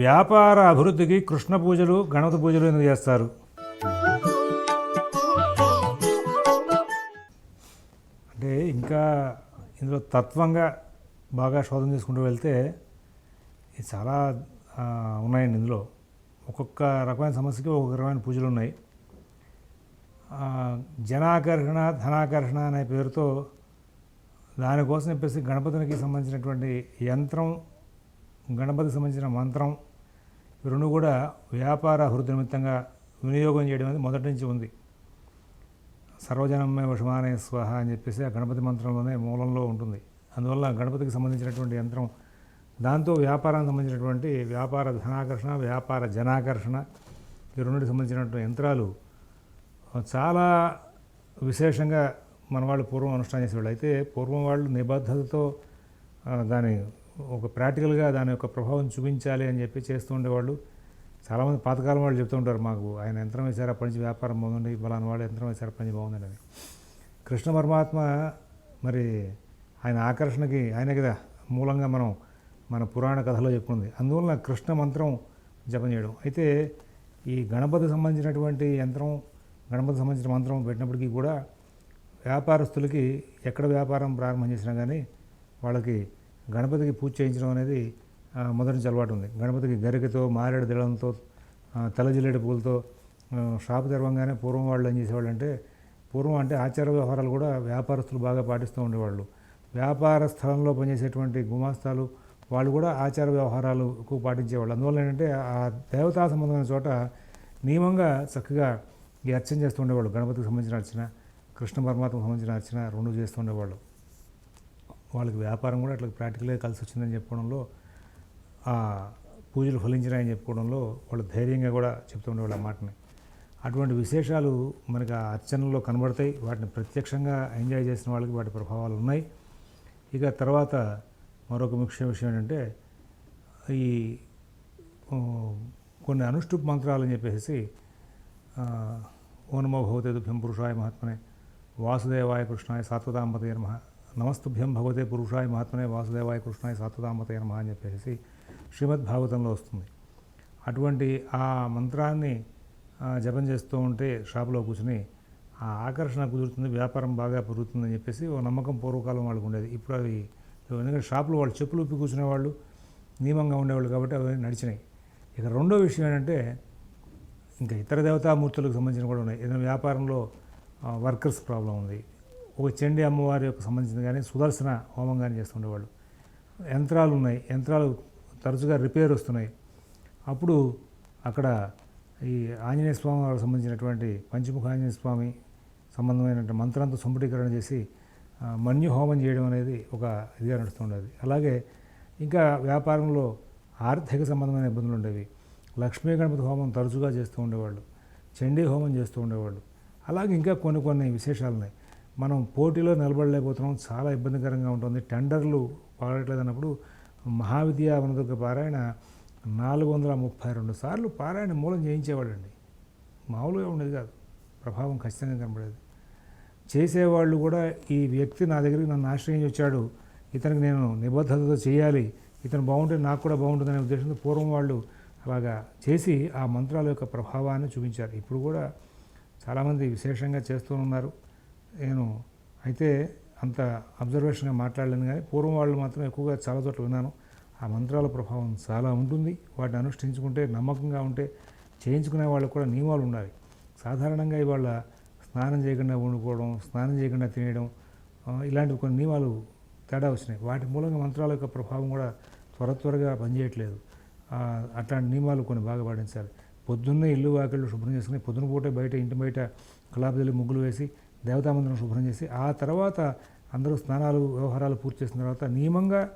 వ్యాపార అభివృద్ధికి కృష్ణ పూజలు గణపతి పూజలు ఎందుకు చేస్తారు? అంటే ఇంకా ఇందులో తత్వంగా బాగా శోధన చేసుకుంటూ వెళ్తే ఇది చాలా ఉన్నాయండి ఇందులో. ఒక్కొక్క రకమైన సమస్యకి ఒక్కొక్క రకమైన పూజలు ఉన్నాయి. జనాకర్షణ ధనాకర్షణ అనే పేరుతో దానికోసం చెప్పేసి గణపతికి సంబంధించినటువంటి యంత్రం గణపతికి సంబంధించిన మంత్రం రెండు కూడా వ్యాపార అభివృద్ధి నిమిత్తంగా వినియోగం చేయడం అనేది మొదటి నుంచి ఉంది. సర్వజనమే వషమానే స్వహ అని చెప్పేసి ఆ గణపతి మంత్రంలోనే మూలంలో ఉంటుంది. అందువల్ల గణపతికి సంబంధించినటువంటి యంత్రం దాంతో వ్యాపారానికి సంబంధించినటువంటి వ్యాపార ధనాకర్షణ వ్యాపార జనాకర్షణ ఈ రెండింటికి సంబంధించినటువంటి యంత్రాలు చాలా విశేషంగా మన వాళ్ళు పూర్వం అనుష్ఠానం చేసేవాళ్ళు. అయితే పూర్వం వాళ్ళు నిబద్ధతతో దాని ఒక ప్రాక్టికల్గా దాని యొక్క ప్రభావం చూపించాలి అని చెప్పి చేస్తూ ఉండేవాళ్ళు. చాలామంది పాతకాలం వాళ్ళు చెప్తూ ఉంటారు మాకు ఆయన యంత్రం వేశారు అప్పటి నుంచి వ్యాపారం బాగుంది బలాన్ని వాళ్ళు యంత్రం వేశారు అప్పటి నుంచి బాగుందండి అని. కృష్ణ పరమాత్మ మరి ఆయన ఆకర్షణకి ఆయనే కదా మూలంగా మనం మన పురాణ కథలో చెప్పుకుంది. అందువలన కృష్ణ మంత్రం జపం చేయడం. అయితే ఈ గణపతి సంబంధించినటువంటి యంత్రం గణపతి సంబంధించిన మంత్రం పెట్టినప్పటికీ కూడా వ్యాపారస్తులకి ఎక్కడ వ్యాపారం ప్రారంభం చేసినా కానీ వాళ్ళకి గణపతికి పూజ చేయించడం అనేది మొదటి నుంచి అలవాటు ఉంది. గణపతికి గరికతో మారేడు దళంతో తలజిల్లేడు పూలతో షాపు తెరవంగానే పూర్వం వాళ్ళు ఏం చేసేవాళ్ళు అంటే పూర్వం అంటే ఆచార వ్యవహారాలు కూడా వ్యాపారస్తులు బాగా పాటిస్తూ ఉండేవాళ్ళు. వ్యాపార స్థలంలో పనిచేసేటువంటి గుమాస్తాలు వాళ్ళు కూడా ఆచార వ్యవహారాలు ఎక్కువ పాటించేవాళ్ళు. అందువల్ల ఏంటంటే ఆ దేవతా సంబంధమైన చోట నియమంగా చక్కగా ఈ అర్చన చేస్తుండేవాళ్ళు గణపతికి సంబంధించిన అర్చన కృష్ణ పరమాత్మకు సంబంధించిన అర్చన రెండు చేస్తుండేవాళ్ళు వాళ్ళకి వ్యాపారం కూడా అట్లా ప్రాక్టికల్గా కలిసి వచ్చిందని చెప్పుకోవడంలో ఆ పూజలు ఫలించినాయని చెప్పుకోవడంలో వాళ్ళు ధైర్యంగా కూడా చెప్తూ ఉండేవాళ్ళు ఆ మాటని. అటువంటి విశేషాలు మనకి ఆ అర్చనలో కనబడతాయి. వాటిని ప్రత్యక్షంగా ఎంజాయ్ చేసిన వాళ్ళకి వాటి ప్రభావాలు ఉన్నాయి. ఇక తర్వాత మరొక ముఖ్య విషయం ఏంటంటే ఈ కొన్ని అనుష్ఠుప్ మంత్రాలు అని చెప్పేసి ఓనమో భవతే దుభ్యం పురుషాయ మహాత్మనే వాసుదేవాయ కృష్ణాయ సాత్వతాంబతయ నమ నమస్తుభ్యం భగవతే పురుషాయ మహాత్మనే వాసుదేవాయ కృష్ణాయ సాత్వతాంబతయ నమ అని చెప్పేసి శ్రీమద్ భాగవతంలో వస్తుంది. అటువంటి ఆ మంత్రాన్ని జపం చేస్తూ ఉంటే షాపులో కూర్చుని ఆ ఆకర్షణ కుదురుతుంది వ్యాపారం బాగా పెరుగుతుందని చెప్పేసి ఓ నమ్మకం పూర్వకాలం వాళ్ళకు ఉండేది. ఇప్పుడు అవి ఎందుకంటే షాపులో వాళ్ళు చెప్పులు ఉప్పి కూర్చునే వాళ్ళు నియమంగా ఉండేవాళ్ళు కాబట్టి అవి నడిచినాయి. ఇక రెండో విషయం ఏంటంటే ఇంకా ఇతర దేవతామూర్తులకు సంబంధించిన కూడా ఉన్నాయి. ఏదైనా వ్యాపారంలో వర్కర్స్ ప్రాబ్లం ఉంది. ఒక చండి అమ్మవారి యొక్క సంబంధించిన కానీ సుదర్శన హోమం కానీ చేస్తుండేవాళ్ళు. యంత్రాలు ఉన్నాయి యంత్రాలు తరచుగా రిపేర్ వస్తున్నాయి. అప్పుడు అక్కడ ఈ ఆంజనేయ స్వామి వారికి సంబంధించినటువంటి పంచముఖ ఆంజనేయ స్వామి సంబంధమైనటువంటి మంత్రంతో సంపుటీకరణ చేసి మన్యు హోమం చేయడం అనేది ఒక ఇదిగా నడుస్తుండేది. అలాగే ఇంకా వ్యాపారంలో ఆర్థిక సంబంధమైన ఇబ్బందులు ఉండేవి. లక్ష్మీ గణపతి హోమం తరచుగా చేస్తూ ఉండేవాళ్ళు. చండీ హోమం చేస్తూ ఉండేవాళ్ళు. అలాగే ఇంకా కొన్ని కొన్ని విశేషాలు ఉన్నాయి మనం పోటీలో నిలబడలేకపోతున్నాం. చాలా ఇబ్బందికరంగా ఉంటుంది. టెండర్లు పాడట్లేదు అన్నప్పుడు మహావిద్యా వనదుర్గ పారాయణ నాలుగు వందల ముప్పై రెండు సార్లు పారాయణ మూలం చేయించేవాడండి. మామూలుగా ఉండేది కాదు. ప్రభావం ఖచ్చితంగా కనబడేది. చేసేవాళ్ళు కూడా ఈ వ్యక్తి నా దగ్గరికి నన్ను ఆశ్రయించి వచ్చాడు. ఇతనికి నేను నిబద్ధతతో చేయాలి. ఇతను బాగుంటే నాకు కూడా బాగుంటుందనే ఉద్దేశంతో పూర్వం వాళ్ళు అలాగా చేసి ఆ మంత్రాల యొక్క ప్రభావాన్ని చూపించారు. ఇప్పుడు కూడా చాలామంది విశేషంగా చేస్తూ ఉన్నారు. నేను అయితే అంత అబ్జర్వేషన్గా మాట్లాడలేను కానీ పూర్వం వాళ్ళు మాత్రం ఎక్కువగా చాలా చోట్ల విన్నాను. ఆ మంత్రాల ప్రభావం చాలా ఉంటుంది. వాటిని అనుష్ఠించుకుంటే నమ్మకంగా ఉంటే చేయించుకునే వాళ్ళకు కూడా నియమాలు ఉండాలి. సాధారణంగా ఇవాళ స్నానం చేయకుండా వండుకోవడం స్నానం చేయకుండా తినేయడం ఇలాంటివి ఇలాంటి కొన్ని నియమాలు తేడా వచ్చినాయి. వాటి మూలంగా మంత్రాల యొక్క ప్రభావం కూడా త్వర త్వరగా పనిచేయట్లేదు. అట్లాంటి నియమాలు కొన్ని బాగా పాటించాలి. పొద్దున్నే ఇల్లు వాకిళ్ళు శుభ్రం చేసుకుని పొద్దున పూట బయట ఇంటి బయట కలాపజల్లి ముగ్గులు వేసి దేవతామందిరం శుభ్రం చేసి ఆ తర్వాత అందరూ స్నానాలు వ్యవహారాలు పూర్తి చేసిన తర్వాత నియమంగా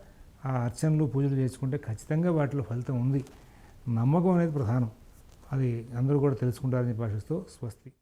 ఆ అర్చనలు పూజలు చేసుకుంటే ఖచ్చితంగా వాటిలో ఫలితం ఉంది. నమ్మకం అనేది ప్రధానం. అది అందరూ కూడా తెలుసుకుంటారని భాషిస్తూ ఆశిస్తూ స్వస్తి.